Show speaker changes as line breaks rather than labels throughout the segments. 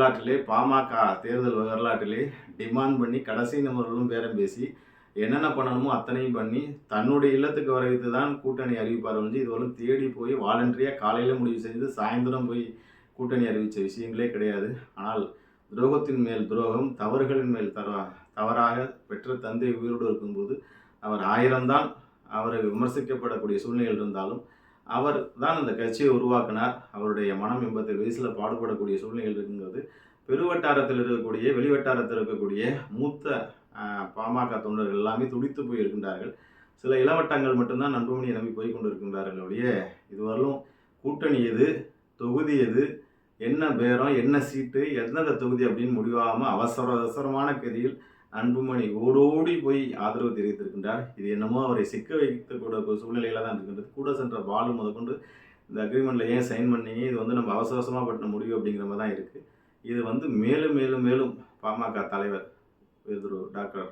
வரலாற்றிலே பாமக தேர்தல் வரலாற்றிலே டிமாண்ட் பண்ணி கடைசி நபர்களும் பேரம் பேசி என்னென்ன பண்ணணுமோ அத்தனையும் பண்ணி தன்னுடைய இல்லத்துக்கு வரவைத்து தான் கூட்டணி அறிவிப்பார் வந்து இதுவரையும் தேடி போய் வாலண்டரியாக காலையில் முடிவு செய்து சாயந்தரம் போய் கூட்டணி அறிவித்த விஷயங்களே கிடையாது. ஆனால் துரோகத்தின் மேல் துரோகம் தவறுகளின் மேல் தவ தவறாக பெற்ற தந்தை உயிரோடு இருக்கும்போது அவர் ஆயிரம்தான் அவரை விமர்சிக்கப்படக்கூடிய சூழ்நிலைகள் இருந்தாலும் அவர் தான் அந்த கட்சியை உருவாக்கினார். அவருடைய மனம் எண்பத்தி வயசில் பாடுபடக்கூடிய சூழ்நிலைகள் இருக்குங்கிறது. பெருவட்டாரத்தில் இருக்கக்கூடிய வெளிவட்டாரத்தில் இருக்கக்கூடிய மூத்த பாமக தொண்டர்கள் எல்லாமே துடித்து போய் இருக்கின்றார்கள். சில இளவட்டங்கள் மட்டும்தான் நண்பமணியை நம்பி போய் கொண்டிருக்கின்றார்கள் ஒழிய இதுவரையிலும் கூட்டணி எது தொகுதி எது என்ன பேரம் என்ன சீட்டு எந்தெந்த தொகுதி அப்படின்னு முடிவாகாமல் அவசர அவசரமான கதியில் அன்புமணி ஓடோடி போய் ஆதரவு தெரிவித்திருக்கின்றார். இது என்னமோ அவரை சிக்க வைக்கக்கூட சூழ்நிலையில தான் இருக்கின்றது. கூட சென்ற பாலு முதற்கொண்டு இந்த அக்ரிமெண்ட்டில் ஏன் சைன் பண்ணீங்க? இது வந்து நம்ம அவசர அவசரமாக பட்ட முடிவு அப்படிங்கிற மாதிரி தான் இருக்குது இது வந்து மேலும் மேலும் மேலும் பாமக தலைவர் திரு டாக்டர்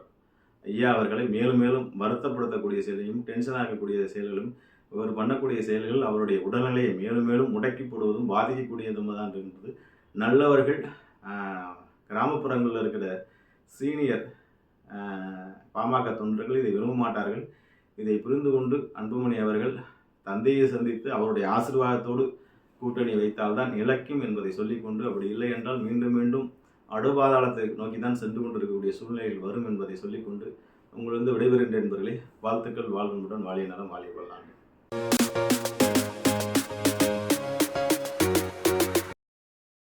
ஐயா அவர்களை மேலும் மேலும் வருத்தப்படுத்தக்கூடிய செயலையும் டென்ஷன் ஆகக்கூடிய செயல்களும் இவர் பண்ணக்கூடிய செயல்கள் அவருடைய உடல்நிலையை மேலும் மேலும் முடக்கி போடுவதும் பாதிக்கக்கூடியதும் தான் இருக்கின்றது. நல்லவர்கள் கிராமப்புறங்களில் இருக்கிற சீனியர் பாமக தொண்டர்கள் இதை விரும்ப மாட்டார்கள் இதை புரிந்து கொண்டு அன்புமணி அவர்கள் தந்தையை சந்தித்து அவருடைய ஆசீர்வாதத்தோடு கூட்டணி வைத்தால்தான் இழக்கும் என்பதை சொல்லிக்கொண்டு அப்படி இல்லை என்றால் மீண்டும் மீண்டும் அடுபாதாளத்தை நோக்கி தான் சென்று கொண்டிருக்கக்கூடிய சூழ்நிலைகள் வரும் என்பதை சொல்லிக்கொண்டு உங்களிருந்து விடைபெறுகின்ற என்பர்களே வாழ்த்துக்கள் வாழ்வுடன் வாழிய நலம் வாழிய கொள்ளாங்க